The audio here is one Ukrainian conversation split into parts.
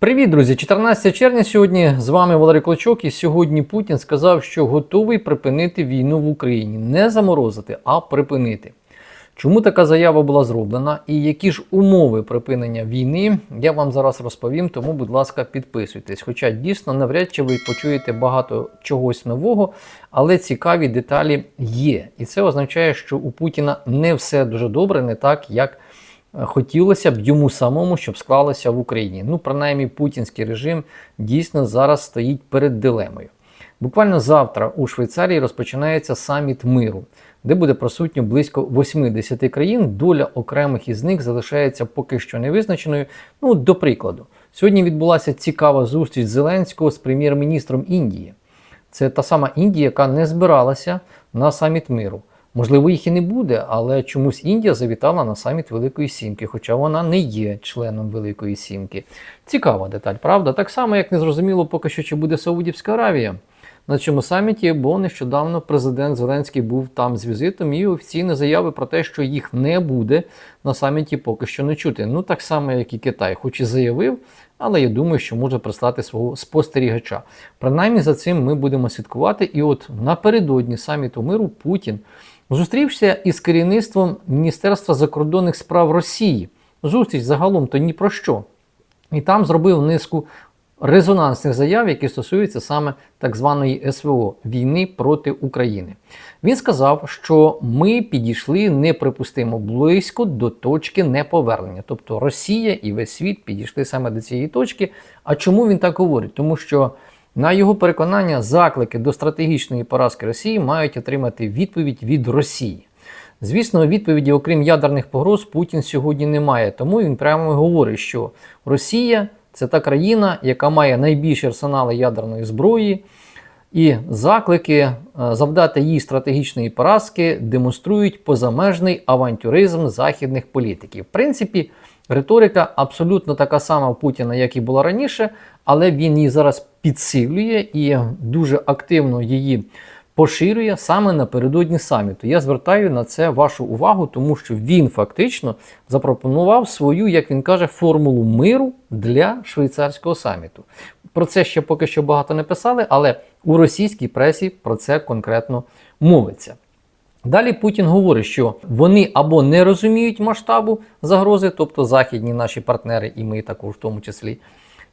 Привіт, друзі! 14 червня сьогодні з вами Валерій Клочок. І сьогодні Путін сказав, що готовий припинити війну в Україні. Не заморозити, а припинити. Чому така заява була зроблена і які ж умови припинення війни, я вам зараз розповім, тому, будь ласка, підписуйтесь. Хоча дійсно навряд чи ви почуєте багато чогось нового, але цікаві деталі є. І це означає, що у Путіна не все дуже добре, не так, як хотілося б йому самому, щоб склалося в Україні. Ну, принаймні, путінський режим дійсно зараз стоїть перед дилемою. Буквально завтра у Швейцарії розпочинається саміт миру, де буде присутньо близько 80 країн. Доля окремих із них залишається поки що невизначеною. Ну, до прикладу, сьогодні відбулася цікава зустріч Зеленського з прем'єр-міністром Індії. Це та сама Індія, яка не збиралася на саміт миру. Можливо, їх і не буде, але чомусь Індія завітала на саміт Великої Сімки, хоча вона не є членом Великої Сімки. Цікава деталь, правда? Так само, як не зрозуміло поки що, чи буде Саудівська Аравія на цьому саміті, бо нещодавно президент Зеленський був там з візитом і офіційні заяви про те, що їх не буде на саміті поки що не чути. Ну так само, як і Китай, хоч і заявив, але я думаю, що може прислати свого спостерігача. Принаймні за цим ми будемо слідкувати. І от напередодні саміту миру Путін зустрівся із керівництвом Міністерства закордонних справ Росії. Зустріч загалом то ні про що. І там зробив низку резонансних заяв, які стосуються саме так званої СВО війни проти України. Він сказав, що ми підійшли неприпустимо близько до точки неповернення. Тобто Росія і весь світ підійшли саме до цієї точки. А чому він так говорить? Тому що. На його переконання, заклики до стратегічної поразки Росії мають отримати відповідь від Росії. Звісно, відповіді, окрім ядерних погроз, Путін сьогодні не має, тому він прямо говорить, що Росія це та країна, яка має найбільші арсенали ядерної зброї, і заклики е, завдати їй стратегічної поразки демонструють позамежний авантюризм західних політиків. В принципі, риторика абсолютно така сама у Путіна, як і була раніше, але він її зараз підсилює і дуже активно її поширює саме напередодні саміту. Я звертаю на це вашу увагу, тому що він фактично запропонував свою, як він каже, формулу миру для швейцарського саміту. Про це ще поки що багато не писали, але у російській пресі про це конкретно мовиться. Далі Путін говорить, що вони або не розуміють масштабу загрози, тобто західні наші партнери, і ми також в тому числі,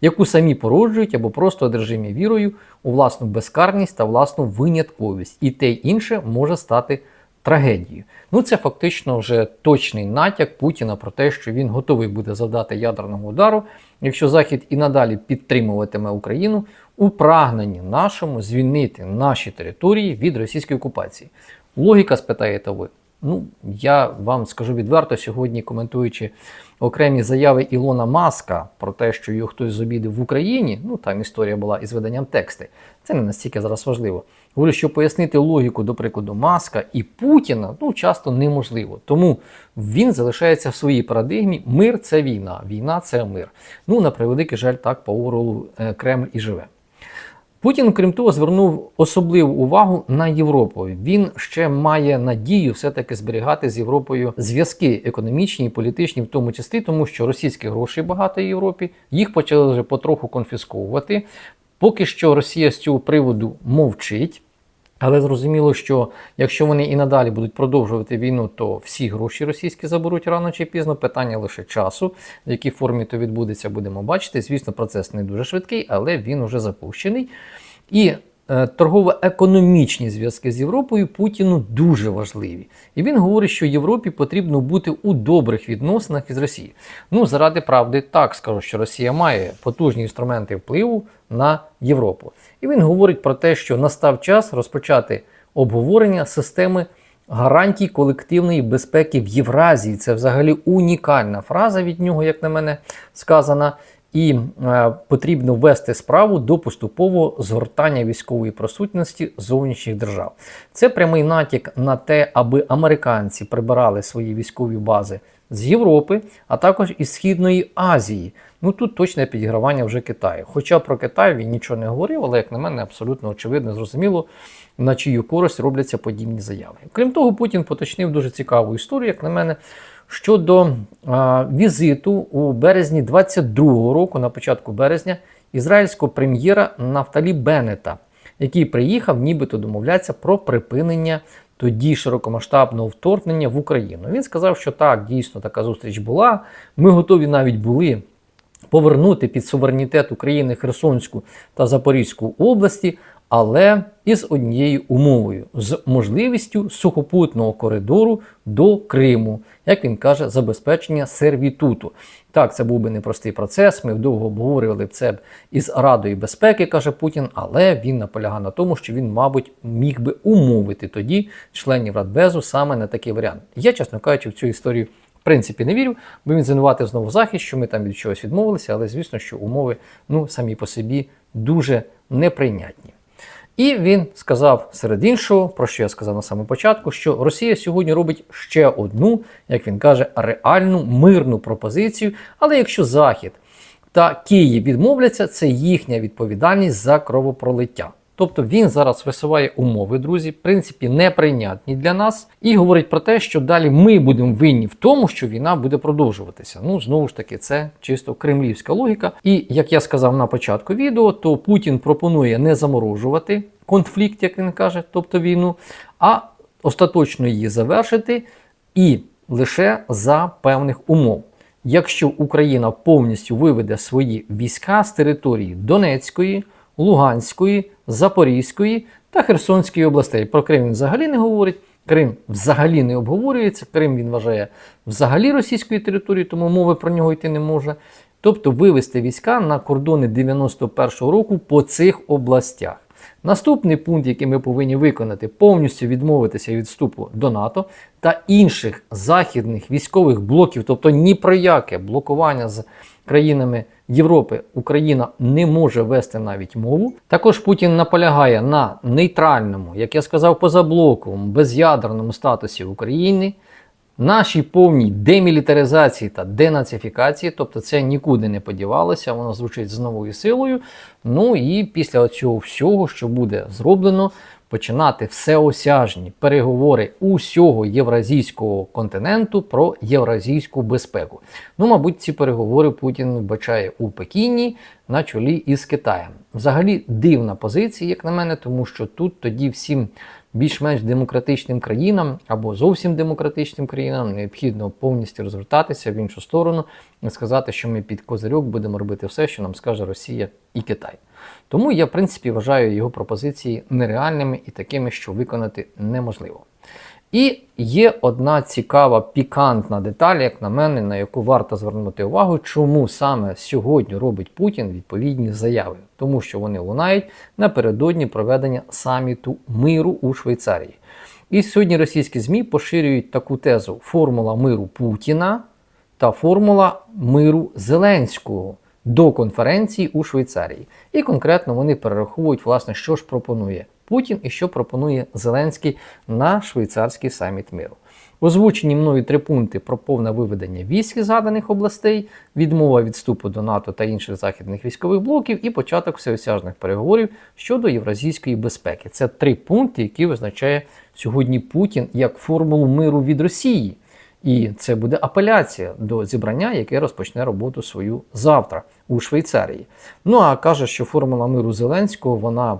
яку самі породжують або просто одержимі вірою у власну безкарність та власну винятковість. І те інше може стати трагедією. Ну це фактично вже точний натяк Путіна про те, що він готовий буде завдати ядерного удару, якщо Захід і надалі підтримуватиме Україну у прагненні нашому звільнити наші території від російської окупації. Логіка спитаєте ви. Ну, я вам скажу відверто сьогодні, коментуючи окремі заяви Ілона Маска про те, що його хтось зобідив в Україні. Ну там історія була із виданням тексти. Це не настільки зараз важливо. Говорю, що пояснити логіку, до прикладу, Маска і Путіна ну часто неможливо. Тому він залишається в своїй парадигмі. Мир це війна, війна це мир. Ну на превеликий жаль, так по Орелу Кремль і живе. Путін, крім того, звернув особливу увагу на Європу. Він ще має надію все-таки зберігати з Європою зв'язки економічні і політичні, в тому числі, тому що російських грошей багато в Європі, їх почали вже потроху конфісковувати. Поки що Росія з цього приводу мовчить. Але зрозуміло, що якщо вони і надалі будуть продовжувати війну, то всі гроші російські заберуть рано чи пізно. Питання лише часу, в якій формі то відбудеться, будемо бачити. Звісно, процес не дуже швидкий, але він уже запущений. І торгово-економічні зв'язки з Європою Путіну дуже важливі. І він говорить, що Європі потрібно бути у добрих відносинах із Росією. Ну, заради правди, так скажу, що Росія має потужні інструменти впливу на Європу. І він говорить про те, що настав час розпочати обговорення системи гарантій колективної безпеки в Євразії. Це взагалі унікальна фраза від нього, як на мене сказана. І е, потрібно ввести справу до поступового згортання військової присутності зовнішніх держав. Це прямий натяк на те, аби американці прибирали свої військові бази з Європи, а також із Східної Азії. Ну тут точне підігравання вже Китаю. Хоча про Китай він нічого не говорив, але, як на мене, абсолютно очевидно, зрозуміло, на чию користь робляться подібні заяви. Крім того, Путін поточнив дуже цікаву історію, як на мене, щодо а, візиту у березні 22-го року, на початку березня, ізраїльського прем'єра Нафталі Беннета, який приїхав нібито домовлятися про припинення тоді широкомасштабного вторгнення в Україну. Він сказав, що так, дійсно така зустріч була. Ми готові навіть були повернути під суверенітет України Херсонську та Запорізьку області, але із однією умовою з можливістю сухопутного коридору до Криму, як він каже, забезпечення сервітуту. Так, це був би непростий процес. Ми довго обговорювали це із Радою безпеки, каже Путін, але він наполягає на тому, що він, мабуть, міг би умовити тоді членів Радбезу саме на такий варіант. Я, чесно кажучи, в цю історію. В принципі, не вірю, бо він звинуватив знову захист, що ми там від чогось відмовилися, але звісно, що умови ну, самі по собі дуже неприйнятні. І він сказав серед іншого, про що я сказав на самому початку, що Росія сьогодні робить ще одну, як він каже, реальну мирну пропозицію. Але якщо Захід та Київ відмовляться, це їхня відповідальність за кровопролиття. Тобто він зараз висуває умови, друзі, в принципі, неприйнятні для нас, і говорить про те, що далі ми будемо винні в тому, що війна буде продовжуватися. Ну, знову ж таки, це чисто кремлівська логіка. І як я сказав на початку відео, то Путін пропонує не заморожувати конфлікт, як він каже, тобто війну, а остаточно її завершити і лише за певних умов. Якщо Україна повністю виведе свої війська з території Донецької, Луганської, Запорізької та Херсонської областей. Про Крим він взагалі не говорить. Крим взагалі не обговорюється. Крим він вважає взагалі російською територією, тому мови про нього йти не може. Тобто вивести війська на кордони 91-го року по цих областях. Наступний пункт, який ми повинні виконати, повністю відмовитися від вступу до НАТО та інших західних військових блоків, тобто ні про яке блокування з країнами Європи Україна не може вести навіть мову. Також Путін наполягає на нейтральному, як я сказав, позаблоковому, без'ядерному статусі України. Нашій повній демілітаризації та денацифікації, тобто це нікуди не подівалося, воно звучить з новою силою. Ну і після цього всього, що буде зроблено, починати всеосяжні переговори усього євразійського континенту про євразійську безпеку. Ну, мабуть, ці переговори Путін вбачає у Пекіні на чолі із Китаєм. Взагалі дивна позиція, як на мене, тому що тут тоді всім більш-менш демократичним країнам або зовсім демократичним країнам необхідно повністю розвертатися в іншу сторону і сказати, що ми під козирьок будемо робити все, що нам скаже Росія і Китай. Тому я, в принципі, вважаю його пропозиції нереальними і такими, що виконати неможливо. І є одна цікава пікантна деталь, як на мене, на яку варто звернути увагу, чому саме сьогодні робить Путін відповідні заяви, тому що вони лунають напередодні проведення саміту миру у Швейцарії. І сьогодні російські ЗМІ поширюють таку тезу: формула миру Путіна та формула миру Зеленського до конференції у Швейцарії. І конкретно вони перераховують, власне, що ж пропонує Путін і що пропонує Зеленський на швейцарський саміт миру. Озвучені мною три пункти про повне виведення військ із згаданих областей, відмова від вступу до НАТО та інших західних військових блоків і початок всеосяжних переговорів щодо євразійської безпеки. Це три пункти, які визначає сьогодні Путін як формулу миру від Росії. І це буде апеляція до зібрання, яке розпочне роботу свою завтра у Швейцарії. Ну а каже, що формула миру Зеленського вона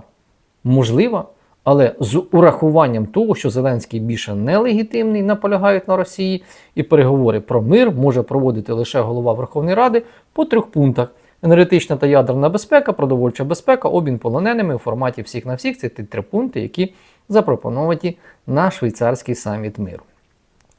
можлива, але з урахуванням того, що Зеленський більше нелегітимний, наполягають на Росії, і переговори про мир може проводити лише голова Верховної Ради по трьох пунктах: енергетична та ядерна безпека, продовольча безпека, обмін полоненими у форматі всіх на всіх. Це ті три пункти, які запропоновані на швейцарський саміт миру.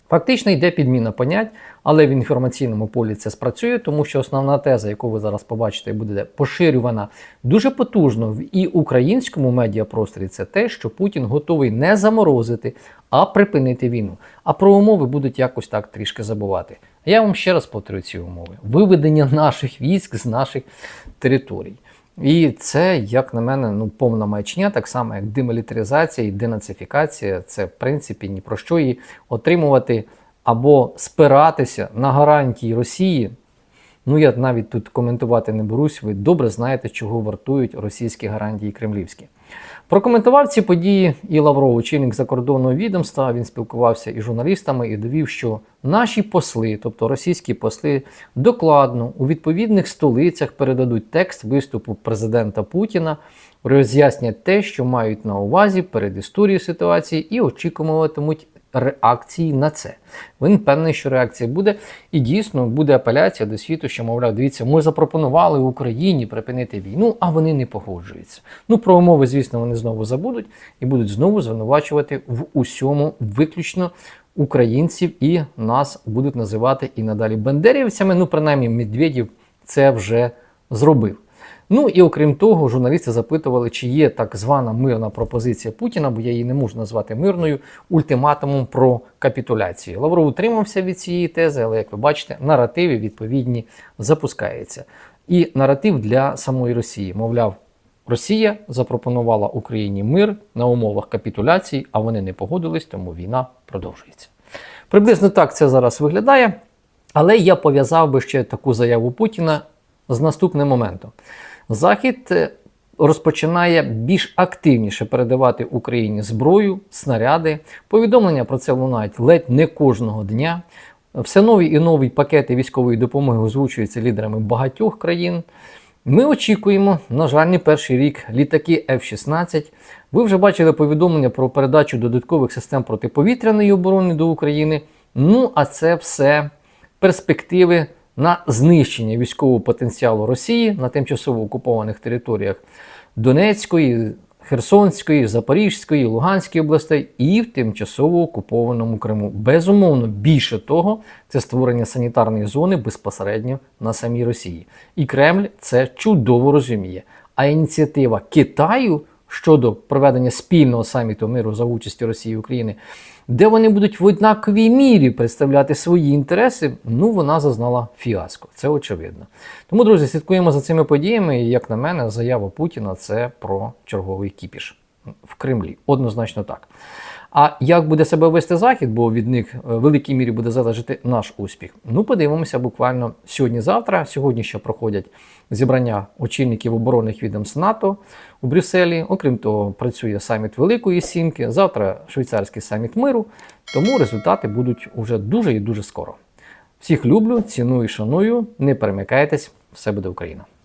Фактично йде підміна понять, але в інформаційному полі це спрацює, тому що основна теза, яку ви зараз побачите, буде поширювана дуже потужно в і українському медіапросторі, це те, що Путін готовий не заморозити, а припинити війну. А про умови будуть якось так трішки забувати. Я вам ще раз повторю ці умови: виведення наших військ з наших територій. І це, як на мене, ну повна маячня, так само як демілітаризація і денацифікація. Це в принципі ні про що її отримувати або спиратися на гарантії Росії Ну я навіть тут коментувати не берусь. Ви добре знаєте, чого вартують російські гарантії кремлівські. Прокоментував ці події і Лавров, очільник закордонного відомства. Він спілкувався із журналістами і довів, що наші посли, тобто російські посли, докладно у відповідних столицях передадуть текст виступу президента Путіна, роз'яснять те, що мають на увазі перед історією ситуації, і очікуватимуть реакції на це. Він певний, що реакція буде, і дійсно буде апеляція до світу, що мовляв, дивіться, ми запропонували Україні припинити війну, а вони не погоджуються. Ну про умови, звісно, вони знову забудуть і будуть знову звинувачувати в усьому виключно українців, і нас будуть називати і надалі бандерівцями. Ну, принаймні, Медведєв це вже зробив. Ну і окрім того, журналісти запитували, чи є так звана мирна пропозиція Путіна, бо я її не можу назвати мирною, ультиматумом про капітуляцію. Лавров утримався від цієї тези, але як ви бачите, наративи відповідні запускаються. І наратив для самої Росії, мовляв, Росія запропонувала Україні мир на умовах капітуляції, а вони не погодились, тому війна продовжується. Приблизно так це зараз виглядає. Але я пов'язав би ще таку заяву Путіна з наступним моментом. Захід е, розпочинає більш активніше передавати Україні зброю, снаряди. Повідомлення про це лунають ледь не кожного дня. Все нові і нові пакети військової допомоги озвучуються лідерами багатьох країн. Ми очікуємо, на жаль, не перший рік літаки F-16. Ви вже бачили повідомлення про передачу додаткових систем протиповітряної оборони до України. Ну, а це все перспективи на знищення військового потенціалу Росії на тимчасово окупованих територіях Донецької, Херсонської, Запорізької, Луганської областей і в тимчасово окупованому Криму. Безумовно, більше того, це створення санітарної зони безпосередньо на самій Росії. І Кремль це чудово розуміє. А ініціатива Китаю щодо проведення спільного саміту миру за участі Росії і України, де вони будуть в однаковій мірі представляти свої інтереси, ну вона зазнала фіаско. Це очевидно. Тому, друзі, слідкуємо за цими подіями. І як на мене, заява Путіна це про черговий кіпіш в Кремлі. Однозначно так. А як буде себе вести Захід, бо від них е, в великій мірі буде залежати наш успіх. Ну, подивимося буквально сьогодні-завтра. Сьогодні ще проходять зібрання очільників оборонних відомств НАТО у Брюсселі. Окрім того, працює саміт Великої Сімки. Завтра швейцарський саміт миру. Тому результати будуть уже дуже і дуже скоро. Всіх люблю, ціную і шаную. Не перемикайтесь, все буде Україна!